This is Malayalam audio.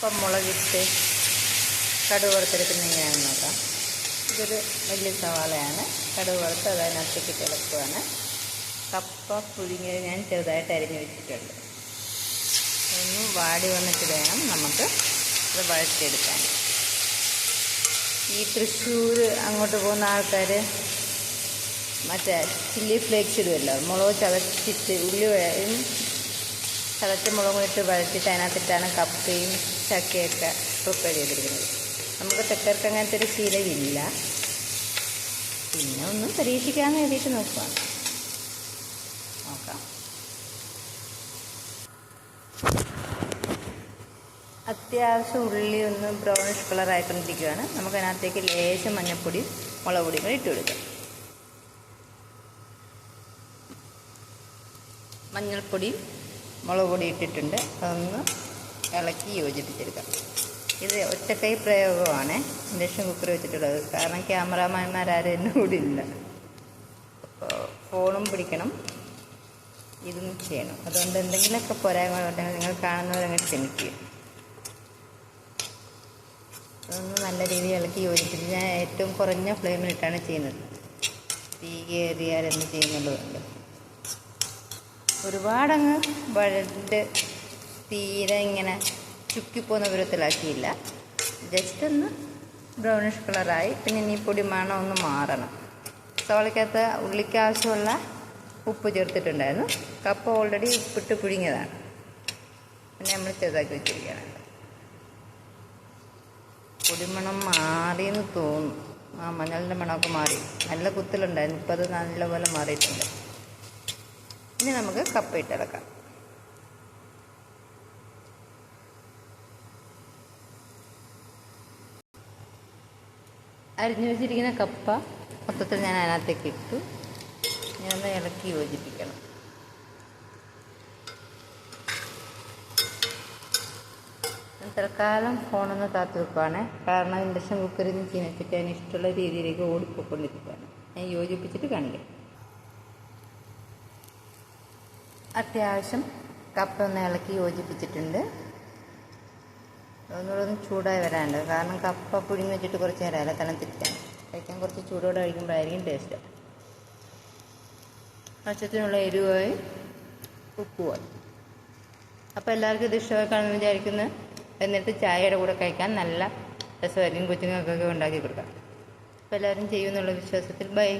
ഇപ്പം മുളകിട്ട് കടുക് വറുത്തെടുക്കുന്ന എങ്ങനെയാണെന്ന് നോക്കാം. ഇതൊരു വലിയ സവാളയാണ്. കടുക് വറുത്ത് അത് അതിനകത്തേക്ക് തിളക്കുവാണ്. കപ്പ പുഴുങ്ങിയത് ഞാൻ ചെറുതായിട്ട് അരിഞ്ഞു വെച്ചിട്ടുണ്ട്. ഒന്ന് വാടി വന്നിട്ട് വേണം നമുക്ക് ഇത് വഴറ്റിയെടുക്കാൻ. ഈ തൃശ്ശൂർ അങ്ങോട്ട് പോകുന്ന ആൾക്കാർ മറ്റേ ചില്ലി ഫ്ലേക്സ് ഇടുമല്ലോ മുളക് ചതച്ചിട്ട് ഉള്ളി ചതച്ച മുളകും ഇട്ട് വഴറ്റിട്ട് അതിനകത്തിട്ടാണ് കപ്പയും ചക്കയൊക്കെ പ്രിപ്പയർ ചെയ്തിരിക്കുന്നത്. നമുക്ക് തെക്കർക്ക് അങ്ങനത്തെ ഒരു ശീലമില്ല. പിന്നെ ഒന്ന് പരീക്ഷിക്കാമെന്ന് എഴുതിയിട്ട് നോക്കുകയാണ് നോക്കാം. അത്യാവശ്യം ഉള്ളി ഒന്ന് ബ്രൗണിഷ് കളർ ആയിക്കൊണ്ടിരിക്കുകയാണ് നമുക്ക് അതിനകത്തേക്ക് ലേശം മഞ്ഞൾപ്പൊടി മുളക് പൊടിയും കൂടി ഇട്ട് കൊടുക്കാം. മഞ്ഞൾപ്പൊടി മുളക് പൊടി ഇട്ടിട്ടുണ്ട്. അതൊന്ന് ഇളക്കി യോജിപ്പിച്ചെടുക്കാം. ഇത് കൈ പ്രയോഗമാണ്. ഇൻഡക്ഷൻ കുക്കർ വെച്ചിട്ടുള്ളത്. കാരണം ക്യാമറാമാന്മാരാരും എന്റെ കൂടെ ഇല്ല. ഫോണും പിടിക്കണം. ഇതും ചെയ്യണം. അതുകൊണ്ട് എന്തെങ്കിലുമൊക്കെ പോരായ്മകളുണ്ടെങ്കിൽ നിങ്ങൾ കാണുന്നവരങ്ങ് ക്ഷമിക്കുക അതൊന്ന് നല്ല രീതിയിൽ ഇളക്കി യോജിപ്പിച്ച് ഞാൻ ഏറ്റവും കുറഞ്ഞ ഫ്ലെയിമിലിട്ടാണ് ചെയ്യുന്നത്. തീ കയറിയാൽ എന്ത് ചെയ്യുന്നുള്ളതുണ്ട്. ഒരുപാടങ്ങ് വഴണ്ട് തീരെ ഇങ്ങനെ ചുക്കിപ്പോകുന്ന വിധത്തിലാക്കിയില്ല. ജസ്റ്റ് ഒന്ന് ബ്രൗണിഷ് കളറായി പിന്നെ ഇനി പൊടി മണം ഒന്ന് മാറണം. സോളയ്ക്കകത്ത് ഉള്ളിക്ക് ആവശ്യമുള്ള ഉപ്പ് ചേർത്തിട്ടുണ്ടായിരുന്നു. കപ്പ ഓൾറെഡി ഉപ്പിട്ട് പുഴുങ്ങിയതാണ്. പിന്നെ നമ്മൾ ചെറുതാക്കി വെച്ചിരിക്കുകയാണ്. പൊടിമണം മാറിയെന്ന് തോന്നുന്നു. ആ മഞ്ഞളിന്റെ മണമൊക്കെ മാറി. നല്ല കുത്തലുണ്ടായിരുന്നു. ഇപ്പോൾ അത് നല്ലപോലെ മാറിയിട്ടുണ്ട്. ഇനി നമുക്ക് കപ്പ ഇട്ടിളക്കാം അരിഞ്ഞു വെച്ചിരിക്കുന്ന കപ്പ മൊത്തത്തിൽ ഞാൻ അതിനകത്തേക്ക് ഇട്ടു. ഞാൻ ഇളക്കി യോജിപ്പിക്കണം. തൽക്കാലം ഫോണൊന്ന് കാത്തു വെക്കുവാണ്. കാരണം ഇൻഡക്ഷൻ കുക്കറിൽ നിന്ന് ചീനച്ചിട്ട് അതിന് ഇഷ്ടമുള്ള രീതിയിലേക്ക് ഓടിപ്പോയിക്കൊണ്ടിരിക്കുകയാണ് ഞാൻ യോജിപ്പിച്ചിട്ട് കാണിക്കാം. അത്യാവശ്യം കപ്പ ഒന്ന് ഇളക്കി യോജിപ്പിച്ചിട്ടുണ്ട്. ഒന്നുകൂടെ ഒന്ന് ചൂടായി വരാനുണ്ട്. കാരണം കപ്പ പുഴുങ്ങി വെച്ചിട്ട് കുറച്ച് നേരം അല്ല തണുത്തിരിക്കാൻ കഴിക്കാൻ കുറച്ച് ചൂടോടെ കഴിക്കുമ്പോഴായിരിക്കും ടേസ്റ്റ് ആവശ്യത്തിനുള്ള എരിവായി ഉപ്പുമായി. അപ്പോൾ എല്ലാവർക്കും ഇത് ഇഷ്ടമായി കാണുമെന്ന് വിചാരിക്കുന്നു. എന്നിട്ട് ചായയുടെ കൂടെ കഴിക്കാൻ നല്ല രസമായിരിക്കും. കൊച്ചുങ്ങൾക്കൊക്കെ ഉണ്ടാക്കി കൊടുക്കാം അപ്പോൾ എല്ലാവരും ചെയ്യുമെന്നുള്ള വിശ്വാസത്തിൽ. ബൈ